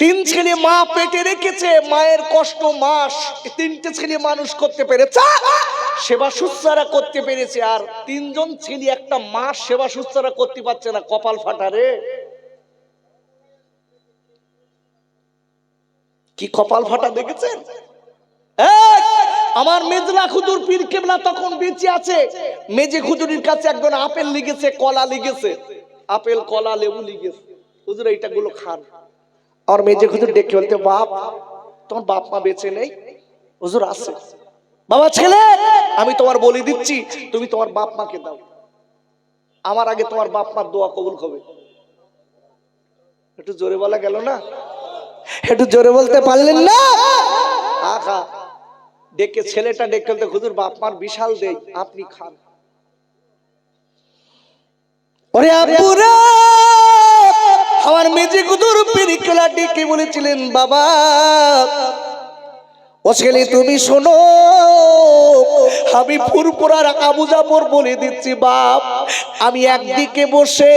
তিন ছেলে মা পেটে রেখেছে, মায়ের কষ্ট মাস। তিনটে ছেলে মানুষ করতে পেরেছে। সেবা শুশ্রূষা করতে পেরেছে। আর তিনজন ছেলে একটা মাস সেবা শুশ্রূষা করতে পারছে না, কপাল ফাটারে কি কপাল ফাটা দেখেছেন? আমার মেজলা খুদুর পীর কেবলা তখন বেঁচে আছে। মেজে খুদুরির কাছে একজন আপেল লিগেছে কলা লিগেছে আপেল, কলা, লেবু লিগেছে হুজুর, এইটা গুলো খান। আর মেজে খুদুর ডেকে বলতে, বাপ, তোমার বাপ মা বেঁচে নেই। হুজুর আছে। বাবা, ছেলে, আমি তোমার বলে দিচ্ছি, তুমি তোমার বাপ মাকে দাও। আমার আগে তোমার বাপ মার দোয়া কবুল হবে। একটু জোরে বলা গেল না? একটু জোরে বলতে পারলেন না? আহা, ডেকে ছেলেটা ডেকে বলতে, হুজুর, বাপ মার বিশাল দেই, আপনি খান। ওরে আপুরা আমার মেজে কুদুর পিরিকলাটি ডেকে বলেছিলেন বাবা ও ছেলে তুমি শোনো। আমি ফুরপুরার আবু বলে দিচ্ছি, বাপ, আমি একদিকে বসে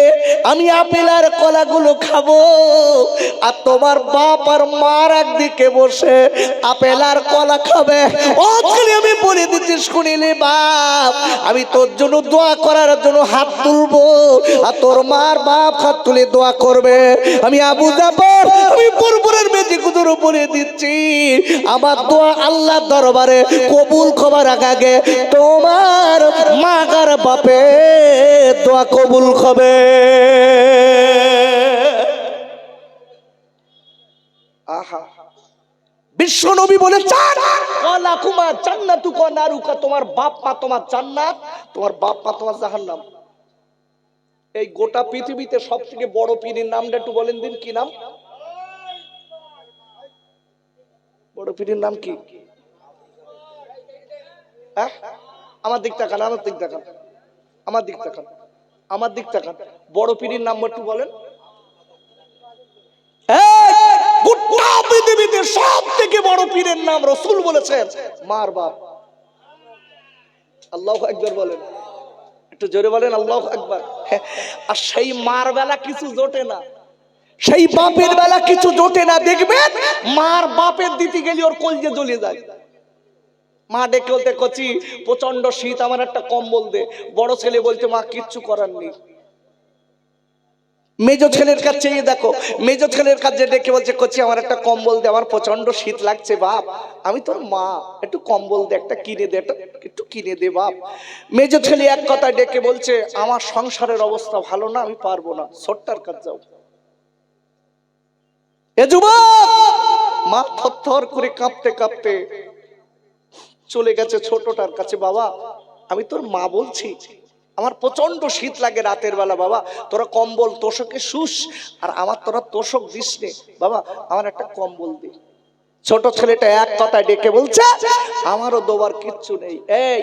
আমি আপেল আর কলাগুলো খাব, আর তোমার বাপ আর মার একদিকে বসে আপেল আর কলা খাবে। ছেলে, আমি বলে দিচ্ছি, শুনিলে বাপ, আমি তোর জন্য দোয়া করার জন্য হাত তুলবো, আর তোর মার বাপ হাত তুলে দোয়া করবে। আমি আবু আমি ফুরপুরের বেঁচে কুদুর বলে দিচ্ছি। আমার দোয়া আল্লাহ দরবারে কবুল খবর আগে তোমার মাগার বাপে দোয়া কবুল হবে। আহা। বিশ্ব নবী বলে তোমার বাপ তোমার তোমার তোমার জাহান্নাম। এই গোটা পৃথিবীতে সব থেকে বড় পীরের নামটা একটু বলেন দিন, কি নাম? বড় পীরের নাম কি? হ্যাঁ? আমার দিক তাকান, আমার দিক তাকান। আমার দিক তাকান, আমার দিক তাকান। বড় পীরের বলেন। সব থেকে বড় পীরের নাম রসুল বলেছেন, মার বাপ। আল্লাহ একবার বলেন। একটু জোরে বলেন, আল্লাহ একবার আর সেই মার বেলা কিছু জোটে না। সেই বাপের বেলা কিছু জোটে না, দেখবেন মার বাপের দিতে গেলে ওর কলজে জ্বলে যায়। মা ডেকে বলতে, কচি প্রচণ্ড শীত, আমার একটা কম্বল দে। বড় ছেলে বলতে মা, কিচ্ছু করার নেই। মেজো ছেলের কাছে দেখো, মেজো ছেলের কাছে ডেকে বলছে, কচি, আমার একটা কম্বল দে, আমার প্রচণ্ড শীত লাগছে, বাপ। আমি তোর মা, একটু কম্বল দে, একটা কিনে দে, একটা- কিনে দে, বাপ। মেজো ছেলে এক কথায় ডেকে বলছে, আমার সংসারের অবস্থা ভালো না, আমি পারব না ছোট্টার কাজ যাও। এ মা থর করে কাঁপতে কাঁপতে চলে গেছে ছোটটার কাছে, বাবা, আমি তোর মা বলছি, আমার প্রচণ্ড শীত লাগে রাতের বেলা, বাবা, তোরা কম্বল তোষকে শুস, আর আমার তোরা তোষক দিস বাবা, আমার একটা কম্বল দে। ছোট ছেলেটা এক কথায় ডেকে বলছে, আমারও দোবার কিচ্ছু নেই। এই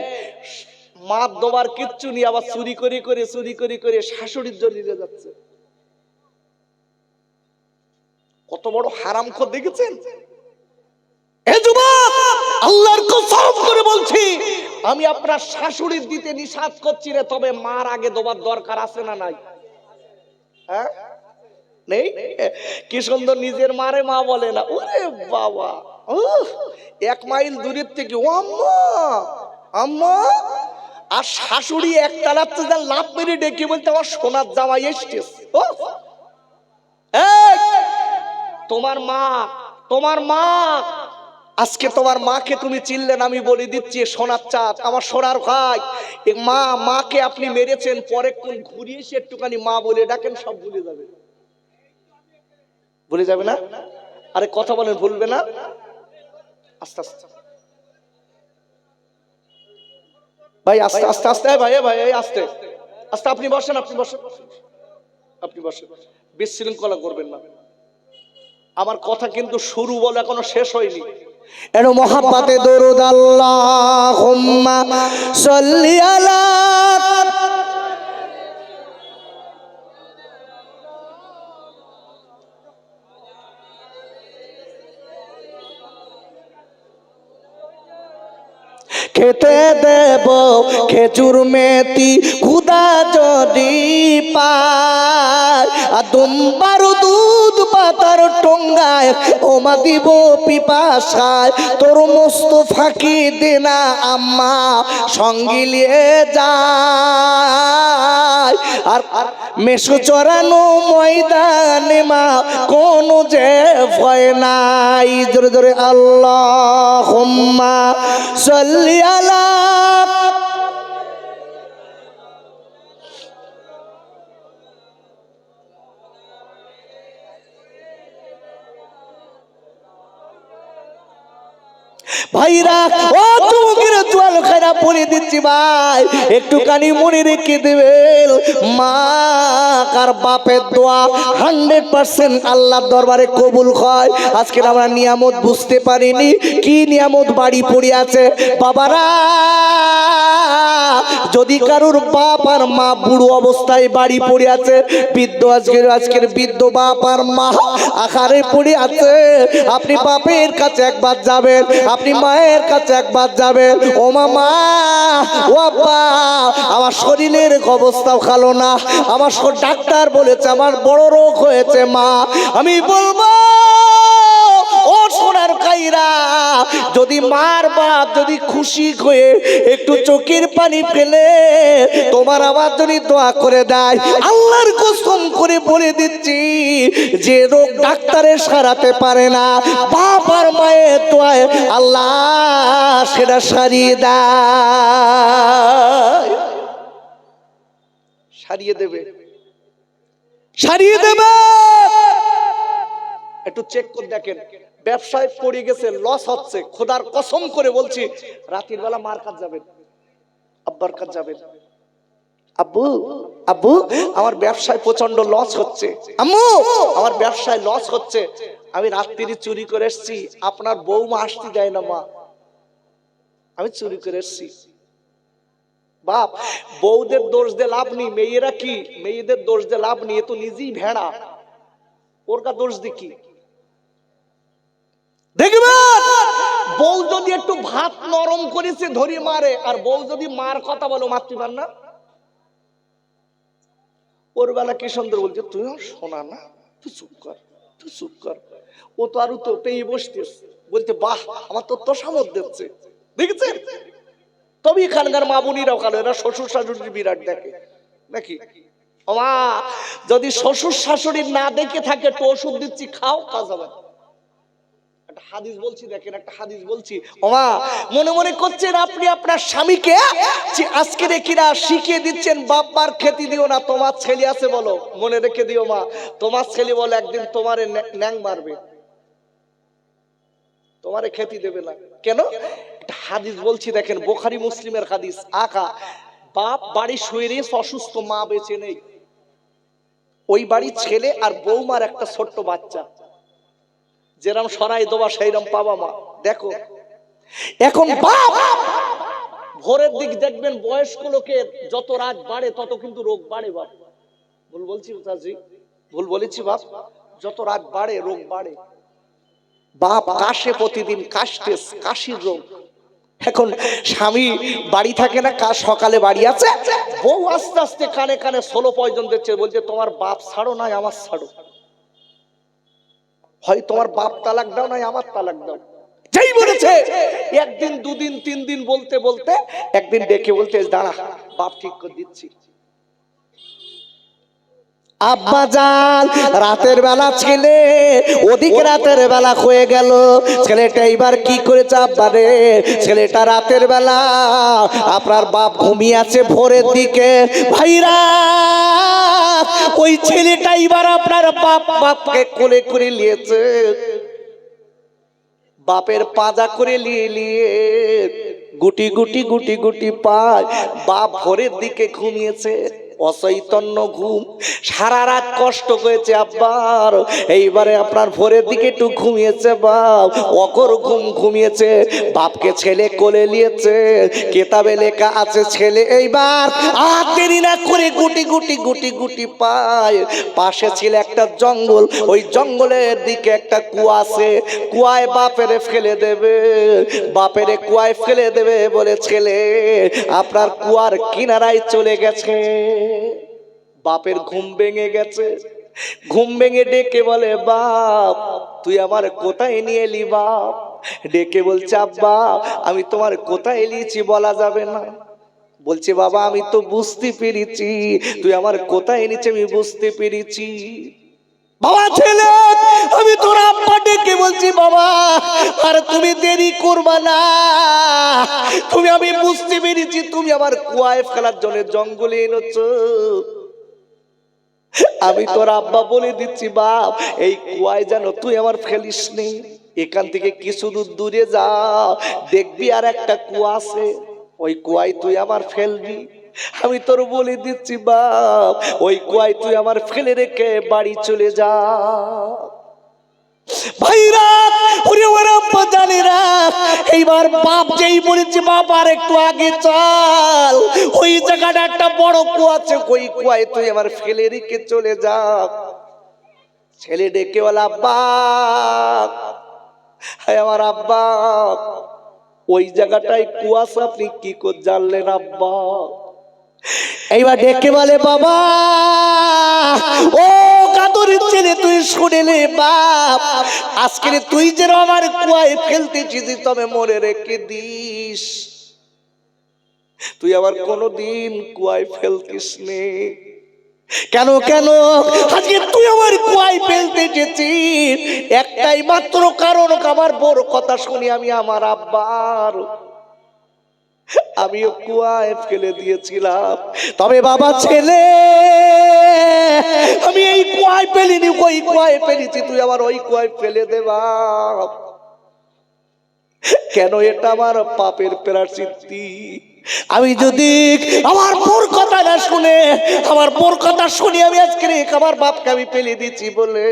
মা দোবার কিচ্ছু নেই, আবার চুরি করে করে, চুরি করে করে শাশুড়ির নিয়ে যাচ্ছে। কত বড় হারাম খোর দেখেছেন? এ যুবক আল্লাহর কসম করে বলছি, আমি আপনার শাশুড়ির দিতে নিষাদ করছি রে, তবে মার আগে দেবার দরকার আছে না নাই? হ্যাঁ? নেই? কি সুন্দর নিজের মারে মা বলে না। ওরে বাবা এক মাইল দূরের থেকে, ও আম্মা আম্মা, আর শাশুড়ি এক তালাতে যা লাভ মেরে ডেকে বলতে আমার সোনার জামাই এসছে। ও তোমার মা তোমার মা আজকে তোমার মাকে তুমি চিনলেন, আমি বলে দিচ্ছি সোনার চাঁদ, আমার সোনার ভাই। মা, মাকে আপনি মেরেছেন পরে কোন ঘুরিয়ে এসে একটুখানি মা বলে ডাকেন, সব ভুলে যাবে। ভুলে যাবে না? আরে কথা বলেন, ভুলবে না? আস্তে আস্তে। ভাই, আস্তে আস্তে আস্তে ভাই ভাই আস্তে। আস্তে, আপনি বসেন আপনি বসেন। আপনি বসেন। বিশৃঙ্খলা করবেন না। আমার কথা কিন্তু শুরু বলে এখনও শেষ হয়নি। এর মোহাব্বতে দরুদ আল্লাহুম্মা সাল্লি আলা খেতে দেব খেজুর মেথি খুদা যদি পায় আদম বারো দুধ পাতার টঙ্গায় ওমা দিব পিপাসায়, তোর মস্ত ফাঁকি দে না আম্মা সঙ্গিলিয়ে যায়। আর মেশো চড়ানো ময়দানে মা, কোনো যে ভয় নাই। জোরে জোরে আল্লাহ হোম্মা সল্লি ভাইরা, ও চুমুকের জল খাইরা পরে দিচ্ছি ভাই, একটুখানি মনে রেখে দেবে মা, কার বাপের দোয়া হান্ড্রেড পার্সেন্ট আল্লাহর দরবারে কবুল হয়। আজকে আমরা নিয়ামত বুঝতে পারিনি, কি নিয়ামত বাড়ি পড়ে আছে। বাবারা! যদি কারোর বাপ আর মা বুড়ো অবস্থায় বাড়ি পড়ে আছে, বৃদ্ধ আজকের আজকের বৃদ্ধ বাপ আর মা আকারে পড়ে আছে, আপনি বাপের কাছে একবার যাবেন, আপনি মায়ের কাছে একবার যাবেন, ও মামা ও আব্বা, আমার শরীরের অবস্থাও ভালো না, আমার ডাক্তার বলেছে, আমার বড় রোগ হয়েছে, মা, আমি বলব সোনার কাইরা, যদি মার বাপ যদি খুশি হয়ে একটু চোখের পানি ফেলে, তোমার আমার যদি দোয়া করে দেয়, আল্লাহর কসম করে বলে দিচ্ছি, যে রোগ ডাক্তারের সারাতে পারে না, বাপ আর মায়ের দোয়ায় আল্লাহ সেটা সারিয়ে দেয়। সারিয়ে দেবে। সারিয়ে দেবে। একটু চেক করে দেখেন। ব্যবসায় পড়ে গেছে লস হচ্ছে, খোদার কসম করে বলছি, রাতের বেলা মার কাজ যাবেন, আব্বার কাজ যাবেন। আব্বু আব্বু, আমার ব্যবসায় প্রচণ্ড লস হচ্ছে। আম্মু, আমার ব্যবসায় লস হচ্ছে। আমি রাত্রি চুরি করে এসছি, আপনার বৌমা আসতে দেয় না, মা। আমি চুরি করে এসছি। বাপ, বউদের দোষ দিয়ে লাভ নেই, মেয়েরা কি? মেয়েদের দোষ দিয়ে লাভ নেই, এ তো নিজেই ভেড়া। ওর কা দোষ দিয়ে কি? দেখবেন বউ যদি একটু ভাত নরম করেছে ধরি মারে, আর বউ যদি মার কথা বলো মাতৃ পার না? ওর বেলা কি বলছে, তুই শোনা না, তুই চুপ কর, তুই চুপ কর। ও তো আরও তো পেয়ে বসতিস বলতে বাহ, আমার তো তো সামত দিচ্ছে। দেখেছেন? তবে এখানকার মা বোনিরাও কালো এরা শ্বশুর শাশুড়ির বিরাট দেখে। নাকি? যদি শ্বশুর শাশুড়ি না দেখে থাকে তো ওষুধ দিচ্ছি, খাও, কাজ হবে। না। একটা হাদিস বলছি দেখেন একটা হাদিস বলছি। ওমা মনে মনে করছেন আপনি আপনার স্বামীকে যে আজকে শিখিয়ে দিচ্ছেন বাপ মার খেতে দিও না তোমার ছেলে আছে বলো। মনে রেখে দিও মা তোমার ছেলে বলে একদিন তোমারে ন্যা- মারবে। তোমারে খেতে দেবে না। কেন? হাদিস বলছি দেখেন বোখারি মুসলিমের হাদিস আকা বাপ বাড়ি শুয়ে অসুস্থ মা বেঁচে নেই। ওই বাড়ির ছেলে আর বৌমার একটা ছোট্ট বাচ্চা। যেরম সরাই দেওয়া সেইরম পাবা মা। দেখো এখন বাপ ভোরের দিক দেখবেন বয়স্ক লোকের যত রাত বাড়ে তত কিন্তু রোগ বাড়ে বাপ। ভুল বলছি উস্তাদজি ভুল বলেছি বাপ? যত রাত বাড়ে রোগ বাড়ে। বাপ কাশে প্রতিদিন কাশতেস কাশির রোগ। এখন স্বামী বাড়ি থাকে না কাজ সকালে বাড়ি আছে। বউ আস্তে আস্তে কানে কানে ষোলো পয়জন দিচ্ছে বলছে তোমার বাপ ছাড়ো নাই আমার ছাড়ো। হয় তোমার বাপ তালাক দাও নাই আমার তালাক দাও। যেই বলেছে। একদিন দুদিন তিন দিন বলতে বলতে একদিন ডেকে বলতে দাঁড়া বাপ ঠিক করে দিচ্ছি। আব্বা রাতের বেলা ছেলে ওদিকে রাতের বেলা হয়ে গেল। ছেলেটা এবার কি করেছে আব্বা রে? ছেলেটা রাতের বেলা আপনার বাপ ঘুমিয়ে আছে ভোরের দিকে। ভাইরা! ওই ছেলেটা এবার আপনার বাপ বাপকে কোলে করে নিয়েছে। বাপের পাজা করে নিয়ে নিয়ে গুটি গুটি গুটি গুটি পায়। বাপ ভোরের দিকে ঘুমিয়েছে। অচৈতন্য ঘুম। সারা রাত কষ্ট হয়েছে আব্বার। এইবারে আপনার ভোরের দিকে একটু ঘুমিয়েছে বাপ। অকর ঘুম ঘুমিয়েছে। বাপকে ছেলে কোলে নিয়েছে। কেতাবে লেখা আছে, ছেলে এইবার আর দেরি না করে গুটি গুটি গুটি গুটি পায়। পাশে ছিল একটা জঙ্গল। ওই জঙ্গলের দিকে একটা কুয়া আছে। কুয়ায় বাপেরে ফেলে দেবে। বাপেরে কুয়ায় ফেলে দেবে বলে ছেলে, আপনার কুয়ার কিনারায় চলে গেছে। বাপের ঘুম ভেঙে গেছে। ঘুম ভেঙে ডেকে বলে বাপ তুই আমার কোথায় নিয়ে এলি বাপ? ডেকে বলছে আব্বা আমি তোমার কোথায় এলিয়েছি বলা যাবে না। বলছে বাবা আমি তো বুঝতে পেরেছি। তুই আমার কোথায় এনেছি আমি বুঝতে পেরেছি। বাবা ছেলে, আমি তোর আব্বা ডেকে বলছি বাবা? আর তুমি দেরি করবা না। তুমি আমি বুঝতে পেরেছি, তুমি আমার কুয়ায় ফেলার জন্য জঙ্গলে এনেছ। আমি তোর আব্বা বলে দিচ্ছি, বাপ, এই কুয়ায় যেন তুই আমার ফেলিস নি। এখান থেকে কিছু দূর দূরে যা, দেখবি আর একটা কুয়া আছে। ওই কুয়ায় তুই আমার ফেলবি। আমি তোর বলে দিচ্ছি, বাপ। ওই কুয়ায় তুই আমার ফেলে রেখে বাড়ি চলে যা। ভাইরা, ওরে ওরা আব্বা জানে এইবার বাপ যেই বলেছে, বাপ, আর একটু আগে চল। ওই জায়গাটা একটা বড় কুয়া আছে, ওই কুয়ায় তুই আমার ফেলে রেখে চলে যা। ছেলে ডেকে বলে আব্বা আমার আব্বা। ওই জায়গাটায় কুয়াশা আপনি কি করে জানলেন, আব্বা? এইবার ডেকে বলে বাবা ও কাদর ছেলে তুই শুনেলে বাপ আজকে তুই যে আমার কুয়ায় ফেলতেছিস তবে মনে রেখে দিস। তুই আবার কোনোদিন কুয়ায় ফেলতিস নে। কেন কেন? আজকে তুই আমার কুয়ায় ফেলতে যেছিস একটাই মাত্র কারণ আমার বড় কথা শুনি আমি আমার আব্বার। আমিও কুয়ায় ফেলে দিয়েছিলাম। তবে বাবা ছেলে, আমি এই কুয়ায় ফেলিনি, ওই কুয়ায় ফেলেছি, তুই আবার ওই কুয়ায় ফেলে দেবা কেন এটা আমার পাপের প্রাচিত্তি আমি যদি আমার বোর কথা না শুনে, আমার বোর কথা শুনে আমি আজকে আমার বাপকে আমি ফেলে দিচ্ছি বলে।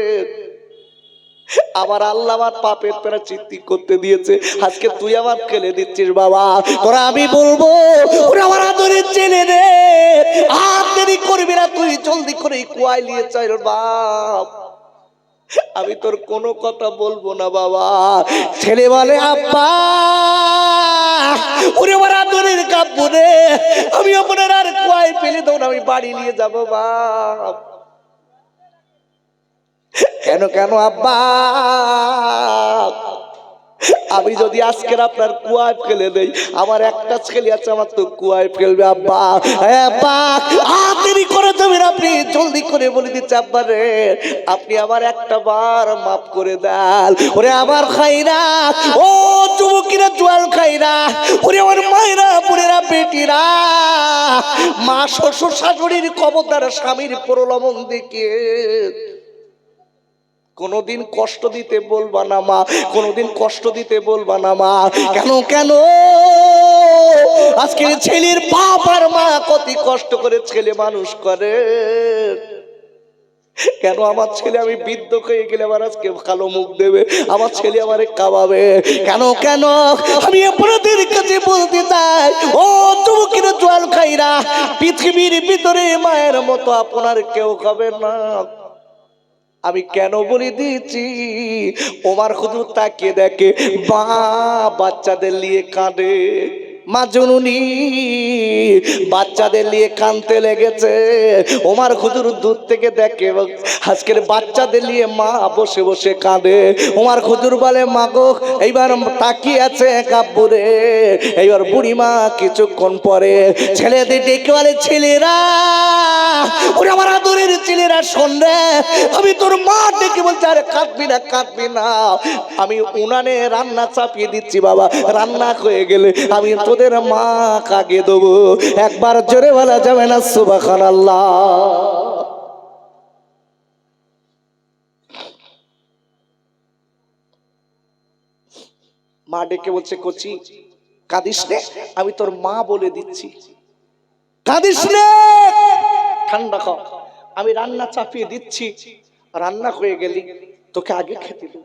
আবার আল্লাহ আমার পাপের পেরা চিত্তি করতে দিয়েছে। আজকে তুই আমার ফেলে দিচ্ছিস বাবা। তোরা আমি বলব, ওরা আমার রে আর দেরি করবি না, তুই জলদি করে নিয়ে বাপ। আমি তোর কোনো কথা বলব না বাবা। ছেলে বলে, আব্বা, ওরে আমার আদরের কাব্য রে। আমি আপনার আর কুয়ায় ফেলে দেবো আমি বাড়ি নিয়ে যাব বাপ। কেন কেন, আব্বা? আমি যদি আজকের আপনার কুয়ায় ফেলে দেই, আমার একটা ছেলে আছে, আমার তো কুয়ায় ফেলবে, আব্বা। এ আব্বা। দেরি করে দেবেন আপনি, জলদি করে বলে দিচ্ছে, আব্বা রে। আপনি আমার একটা বার মাফ করে দেন। ওরে আমার খাইরা, ও যুবকিরা জোয়াল খাইরা, ওরে আমার মায়েরা, বোনেরা, বেটিরা। মা, শ্বশুর শাশুড়ির কবতার স্বামীর প্রলোভন দেখে কোনোদিন কষ্ট দিতে বলবা না মা, কোনোদিন কষ্ট দিতে বলবা না মা। কেন কেন? আজকে ছেলের বাপ আর মা কত কষ্ট করে ছেলে মানুষ করে। কেন আমার ছেলে আমি বৃদ্ধ হয়ে গেলে আমার আজকে কালো মুখ দেবে? আমার ছেলে আমারে কাবাবে। কেন কেন? আমি আপনাদের কাছে বলতে চাই, ও যুবকের জল খাইরা, পৃথিবীর ভিতরে মায়ের মতো আপনার কেউ খাবে না। আমি কেন বলে দিয়েছি? ওমার হুজুর তাকিয়ে দেখে বা বাচ্চাদের নিয়ে কাঁদে। মা জননী বাচ্চাদের নিয়ে কানতে লেগেছে। ওমার খুদুর দূর থেকে দেখে, আজকের বাচ্চাদের নিয়ে মা বসে বসে কাঁদে। ওমার খুদুর বলে, মা গো, এইবার তাকিয়ে আছে কাব্বুরে এইবার বুড়িমা কিছুক্ষণ পরে ছেলেদের ডেকে বলে, ছেলেরা, ওরে আমার আদরের ছেলেরা, শোন রে, আমি তোর মা ডেকে বলছি, আরে কাঁদবি না কাঁদবি না। আমি উনানে রান্না চাপিয়ে দিচ্ছি, বাবা। রান্না হয়ে গেলে আমি তোদের মা কাকে দেবো। একবার জোরে বলা যাবে না সুবাখান আল্লাহ মা ডেকে বলছে, কচি, কাঁদিস আমি তোর মা বলে দিচ্ছি। কাঁদিস ঠান্ডা খাও, আমি রান্না চাপিয়ে দিচ্ছি। রান্না হয়ে গেলি, তোকে আগে খেতে দেব।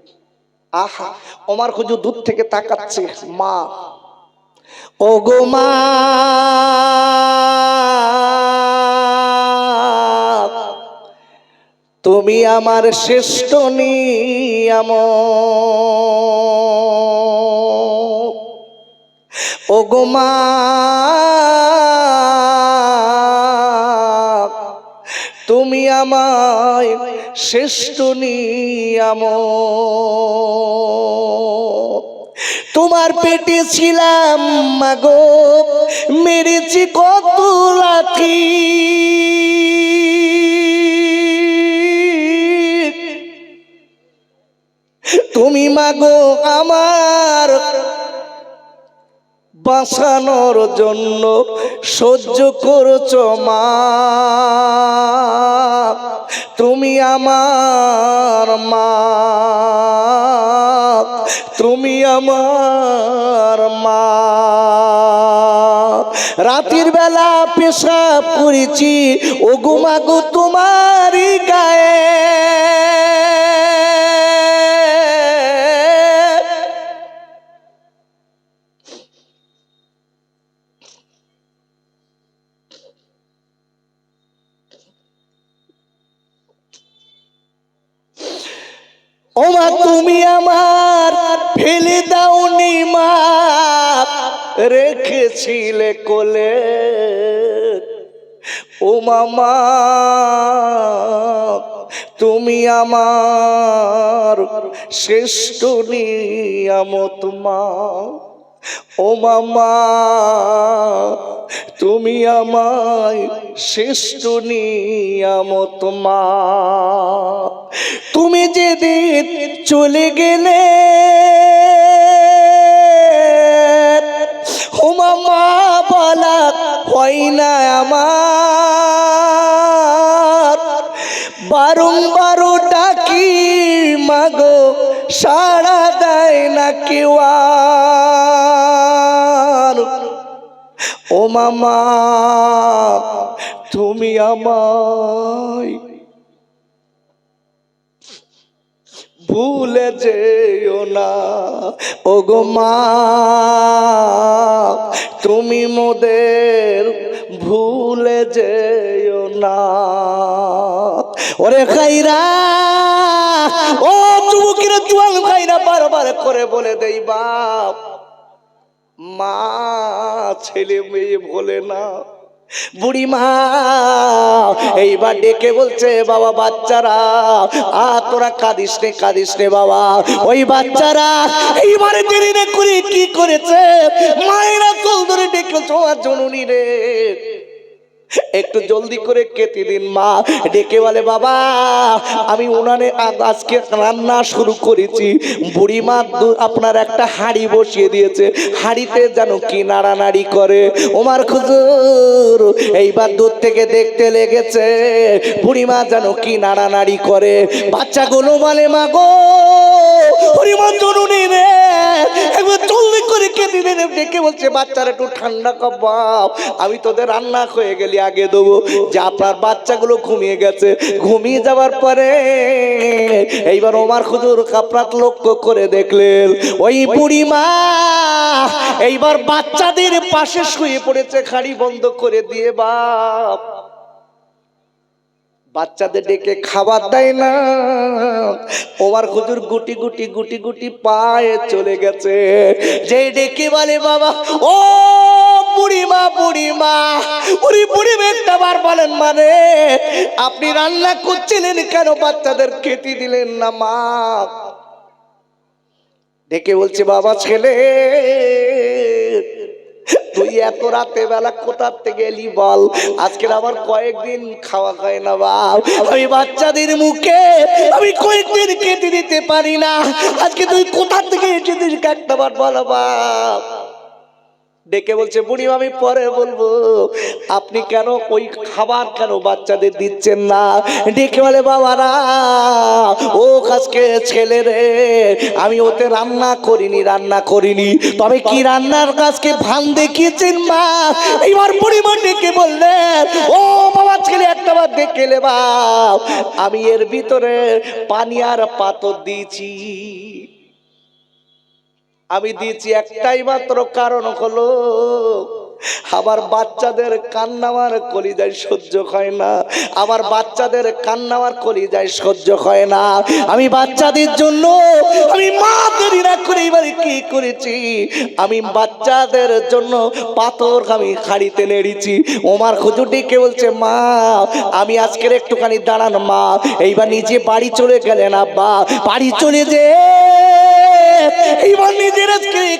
আহা, ওমার খুঁজু দূর থেকে তাকাচ্ছে, মা। ও গো তুমি আমার শ্রেষ্ঠ নিয়াম। ও গো তুমি আমায় শ্রেষ্ঠ নিয়াম। তোমার পেটে ছিলাম, মাগো, মেরেছি কত লাথি তুমি, মাগো, আমার বাঁচানোর জন্য সহ্য করছ মা। তুমি আমার মা তুমি আমার মা। রাতের বেলা পেশাব করেছি ও গুমাগো তোমারই গায়ে। তুমি আমার ফেলে দাওনি মা রেখেছিলে কোলে। ও মামা তুমি আমার শ্রেষ্ঠ নিয়ামত মা। ও মামা, তুমি আমায় শ্রেষ্ঠ নিয়ামত মা। তুমি যেদিন চলে গেলে, ও মামা, বলা হয় না আমার। বারংবার ডাকি, মাগো, সাড়া দেয় না কেউ ও মামা, তুমি আমায় ভুলে যেও না। ও গো মা, তুমি মোদের ভুলে যেও না। ওরে খাইরা, ও যুবকের জোয়ান খাইরা বারবার করে বলে দেই বাপ। মা, ছেলে মেয়ে বলে না। বুড়ি মা এইবার ডেকে বলছে, বাবা, বাচ্চারা, আ, তোরা কাঁদিস নে, কাঁদিস রে বাবা। ওই বাচ্চারা এইবারে দেরি রে করে কি করেছে। মায়েরা কল ধরে ডেকে তোমার জননী রে। একটু জলদি করে কেটে দিন, মা। ডেকে বলে, বাবা, আমি উনানে আজকে রান্না শুরু করেছি। বুড়ি মা দু- আপনার একটা হাঁড়ি বসিয়ে দিয়েছে। হাঁড়িতে যেন কি নাড়ানাড়ি করে। ওমার খুজুর, এইবার দূর থেকে দেখতে লেগেছে। বুড়ি মা যেন কি নাড়ানাড়ি করে। বাচ্চাগুলো বলে, মা গো, বুড়িমা জরুরি রে। একবার জলদি করে কেটে দিন। ডেকে বলছে, বাচ্চারা, একটু ঠান্ডা কর, বাপ। আমি তোদের রান্না হয়ে গেলি আগে। দেবো। যে আপনার বাচ্চাগুলো ঘুমিয়ে গেছে। ঘুমিয়ে যাওয়ার পরে এইবার ওমার খুজুর কাপড়াত লক্ষ্য করে দেখলেন, ওই বুড়ি মা এইবার বাচ্চাদের পাশে শুয়ে পড়েছে, খাড়ি বন্ধ করে দিয়ে বাপ। বাচ্চাদের ডেকে খাবার দেয় না। ওমার খুজুর গুটি গুটি গুটি গুটি পায়ে চলে গেছে। যে ডেকে বলে, বাবা, ও বুড়িমা বুড়িমা। বুড়ি বুড়ি একটা বার বলেন মানে আপনি রান্না করছিলেন কেন? বাচ্চাদের খেতে দিলেন না, মা। ডেকে বলছে, বাবা, ছেলে, তুই এত রাতে বেলা কোথার থেকে এলি বল? আজকে আমার কয়েকদিন খাওয়া খায় না, বাপ। আমি বাচ্চাদের মুখে, আমি কয়েকদিন কেটে দিতে পারি না। আজকে তুই কোথার থেকে এসেছিস? একটা বার বল, বাপ। ডেকে বলছে, বুড়ি আমি পরে বলব। আপনি কেন ওই খাবার কেন বাচ্চাদের দিচ্ছেন না? ডেকে বলে, বাবারা, ও কাজকে ছেলে রে, আমি ওতে রান্না করিনি রান্না করিনি। তবে কি রান্নার কাজকে ভান দেখিয়েছেন মা? এইবার বুড়িমা ডেকে বললেন ও বাবা ছেলে, একটা বার দেখে লে বাপ। আমি এর ভিতরে পানি আর পাথর দিয়েছি। আমি দিয়েছি একটাই মাত্র কারণ হলো, আমার বাচ্চাদের কান্নামার কলিজায় সহ্য হয় না। আমার বাচ্চাদের কান্নামার কলিজায় সহ্য হয় না। আমি বাচ্চাদের জন্য, আমি মা দেরি না এখন এবারে কি করেছি? আমি বাচ্চাদের জন্য পাথর আমি খাড়িতে নেড়েছি। ওমার খুজুর ডেকে বলছে, মা, আমি আজকের একটুখানি দাঁড়ান, মা। এইবার নিজে বাড়ি চলে গেলেন, আব্বা। বাড়ি চলে যে এইবার নিজের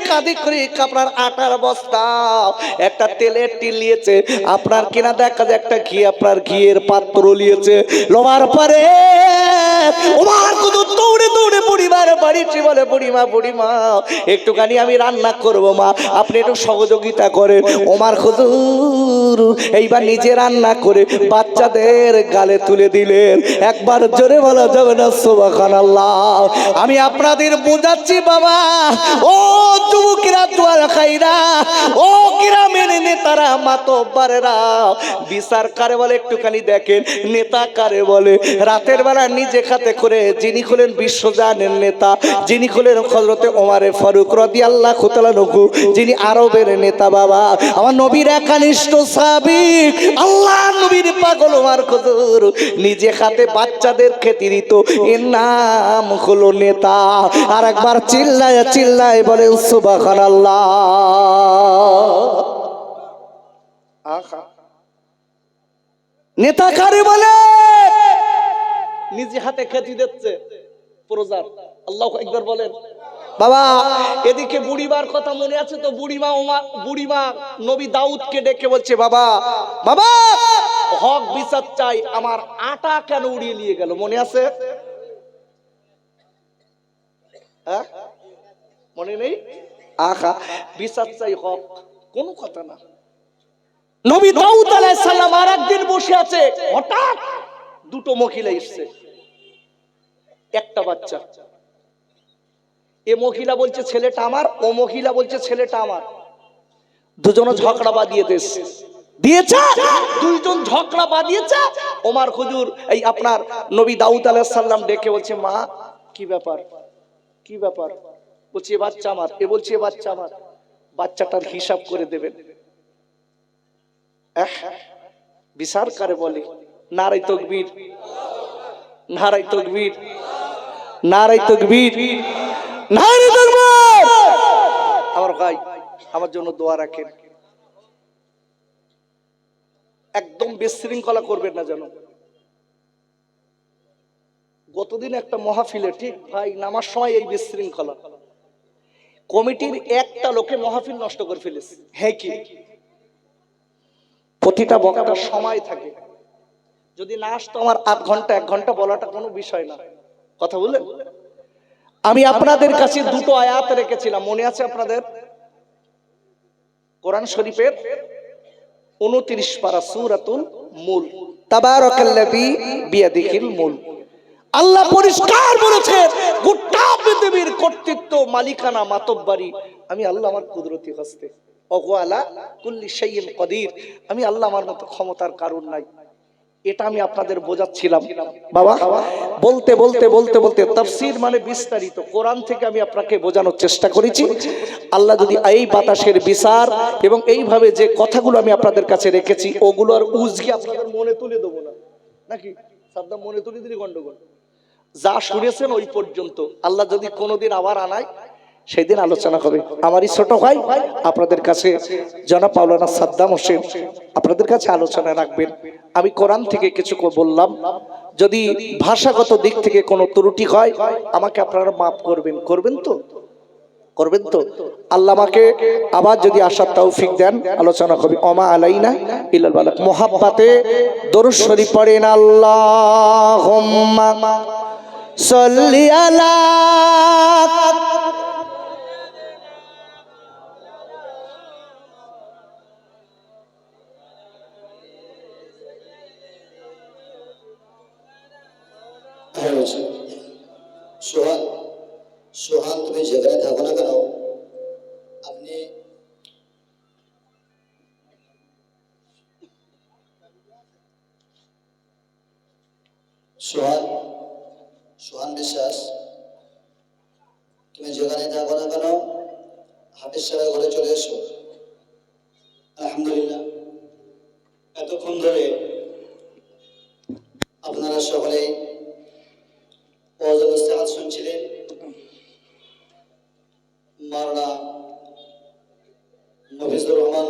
কাঁধে করে আপনার আটার বস্তা একটা তেলের টিল নিয়েছে। আপনার কিনা দেখা যায় একটা ঘি, আপনার ঘিয়ের পাত্র নিয়েছে। লোমার পরে ওমার কত দৌড়ে দৌড়ে বুড়িমার বাড়িতে বলে বুড়িমা বুড়িমা, একটুখানি আমি রান্না করব, মা। আপনি একটু সহযোগিতা করেন। ওমার খুদুর এইবার নিজে রান্না করে বাচ্চাদের গালে তুলে দিলেন। একবার জোরে বলা যাবে না সোবাখান আল্লাহ আমি আপনাদের বোঝাচ্ছি, বাবা। ও যুবকেরা জোয়ার খাইরা ও গ্রামের নেতারা, মাতব্বারেরা, বিচার কারে বলে একটুখানি দেখেন, নেতা কারে বলে। রাতের বেলা নিজে খাতে করে যিনি হলেন বিশ্বজানের নেতা, যিনি হলেন হজরতে ওমারে ফারুক রদি আল্লাহ খুতালানুকু যিনি আরবের নেতা বাবা। আমার নবীর একানিষ্ঠ সাবিক আল্লাহ নবীর পাগল ওমার খুদুর নিজে খাতে বাচ্চাদের খেতে দিত। এর নাম হলো নেতা। আর একবার চিল্লায় চিল্লায় বলে সুবাখান আল্লাহ নেতা কারে বলে? নিজে হাতে খেতে দিচ্ছে। প্রজার। আল্লাহ একবার বলেন। বাবা। এদিকে বুড়িমার কথা মনে আছে তো? বুড়িমা বুড়িমা নবী দাউদকে ডেকে বলছে বাবা বাবা হক বিচার চাই আমার আটা কেন উড়িয়ে নিয়ে গেল? মনে আছে? হ্যাঁ? মনে নেই? আহা। বিচার চাই হক কোনো কথা না। নবী দাউদ আলাইহিস সালাম আর একদিন বসে আছে। হঠাৎ দুটো মহিলা এসছে। একটা বাচ্চা। এ মহিলা বলছে, ছেলেটা আমার। ও মহিলা বলছে, ছেলেটা আমার। দুজনে ঝগড়া বাঁধিয়ে দিয়েছে দিয়েছে? দুইজন ঝগড়া বাঁধিয়েছে? ওমার হুজুর এই আপনার নবী দাউদ আলাইহিস সালাম ডেকে বলছে, মা, কি ব্যাপার? কি ব্যাপার? বলছে বাচ্চা আমার। এ বলছে বাচ্চা আমার। বাচ্চাটার হিসাব করে দেবেন। বিচার কারে বলে? নারাই তকবীর। নারাই তকবীর। নারাই তকবীর। নারাই তকবীর। আমার ভাই আমার জন্য দোয়া রাখেন। একদম বিশৃঙ্খলা করবেন না যেন। গতদিন একটা মহাফিলে, ঠিক ভাই, নামার সময় এই বিশৃঙ্খলা। কমিটির একটা লোকে মহাফিল নষ্ট করে ফেলেছে। হ্যাঁ কি? প্রতিটা বক্তার সময় থাকে। যদি না আসতো আমার আধ ঘণ্টা, এক ঘণ্টা বলাটা কোনো বিষয় না। কথা বললেন? আমি আপনাদের কাছে দুটো আয়াত রেখেছিলাম, মনে আছে আপনাদের? কোরআন শরীফের উনত্রিশ পারা সুরাতুল মূল। তাবারাকাল্লাযী বিয়াদিহিল মুল। আল্লাহ পরিষ্কার বলেছে গোটা পৃথিবীর কর্তৃত্ব, মালিকানা, মাতব্বারি, আমি আল্লাহ আমার কুদরতি হস্তে। অগোয়ালা কুল্লি শাইইন কদির। আমি আল্লাহ আমার মতো ক্ষমতার কারণ নাই। এটা আমি আপনাদের বোঝাচ্ছিলাম। বাবা? বলতে বলতে বলতে বলতে তাফসীর মানে বিস্তারিত। কোরআন থেকে আমি আপনাকে বোঝানোর চেষ্টা করেছি। আল্লাহ যদি এই বাতাসের বিচার এবং এইভাবে যে কথাগুলো আমি আপনাদের কাছে রেখেছি ওগুলো আর উজগি আপনাদের মনে তুলে দেবো না। নাকি? সাদ্দাম মনে তুলে দিলি গন্ডগোল? যা শুনেছেন ওই পর্যন্ত। আল্লাহ যদি কোনোদিন আবার আনায় সেদিন আলোচনা হবে। আমারই ছোট ভাই আপনাদের কাছে জনাব পাওলানা সাদ্দাম হোসেন আপনাদের কাছে আলোচনা রাখবেন। আমি কোরআন থেকে কিছু বললাম। যদি ভাষাগত দিক থেকে কোনো ত্রুটি হয়, আমাকে আপনারা মাফ করবেন। করবেন তো? করবেন তো? আল্লাহ আমাকে আবার যদি আসার তৌফিক দেন, আলোচনা হবে। অমা আলাইনা ইল্লাল বালাক। মোহাব্বাতে দরুদ শরীফ পড়েন আল্লাহ সল্লি আলা মাওলানা মফিজুর রহমান